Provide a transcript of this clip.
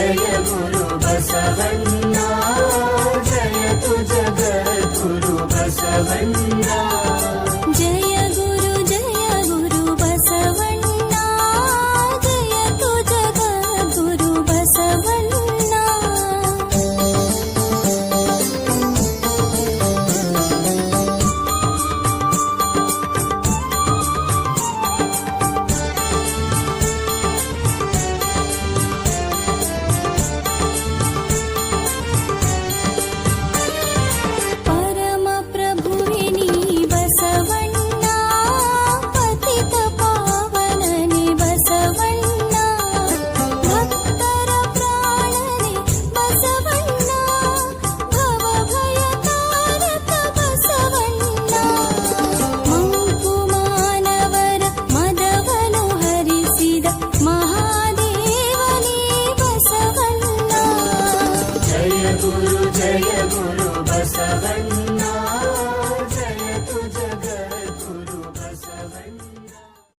ಗುರು ಜಯ ಗುರು Basavanna ಜಯತು